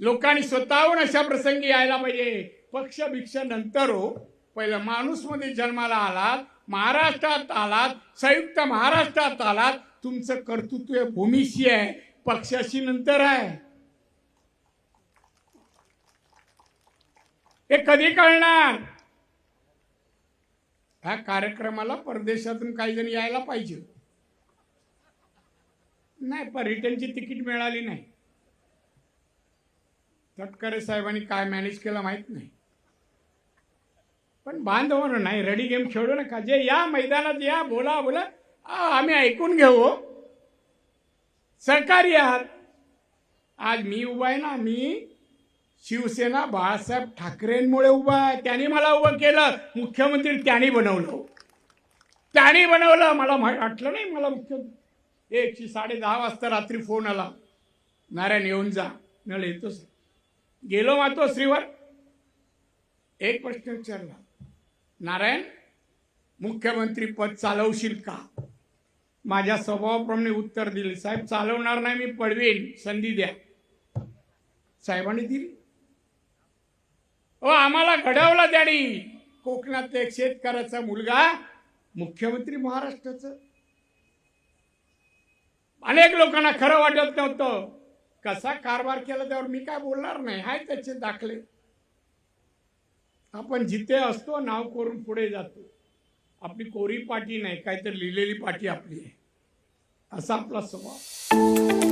लोकांनी स्वतःहून अशा प्रसंगी यायला पाहिजे. पक्ष भिक्ष नंतर हो. पहिलं माणूसमध्ये जन्माला आलात महाराष्ट्रात आलात संयुक्त महाराष्ट्रात आलात. तुमचं कर्तृत्व भूमीशी आहे पक्षाशी नंतर आहे. हे कधी कळणार? ह्या कार्यक्रमाला परदेशातून काही जण यायला पाहिजे. नाही पर्यटनची तिकीट मिळाली नाही. तटकरे साहेबांनी काय मॅनेज केलं माहीत नाही. पण बांधव नाही रेडी गेम खेळू नका. जे या मैदानात या बोला बोला. आम्ही ऐकून घेऊ. सहकारी आहात. आज मी उभा आहे ना मी शिवसेना बाळासाहेब ठाकरेंमुळे उभा आहे. त्यांनी मला उभं केलं. मुख्यमंत्री त्यांनी बनवलं. त्यांनी बनवलं. मला वाटलं नाही मला मुख्यमंत्री. एकशे साडे दहा वाजता रात्री फोन आला. नारायण येऊन जा. नळ येतोच. गेलो मातोश्रीवर एक प्रश्न विचारला. नारायण मुख्यमंत्री पद चालवशील का? माझ्या स्वभावाप्रमाणे उत्तर दिले. साहेब चालवणार नाही मी पडवेन. संधी द्या. साहेबांनी दिली. ओ आम्हाला घडवला त्याने. कोकणात एक शेतकऱ्याचा मुलगा मुख्यमंत्री महाराष्ट्राचं. अनेक लोकांना खरं वाटत नव्हतं. कसा कारभार केला त्यावर मी काय बोलणार नाही. हाय त्याचे दाखले. आपण जिथे असतो नाव करून पुढे जातो. आपली कोरी पाठी नाही काहीतरी लिहिलेली पाठी आपली आहे. असा आपला स्वभाव.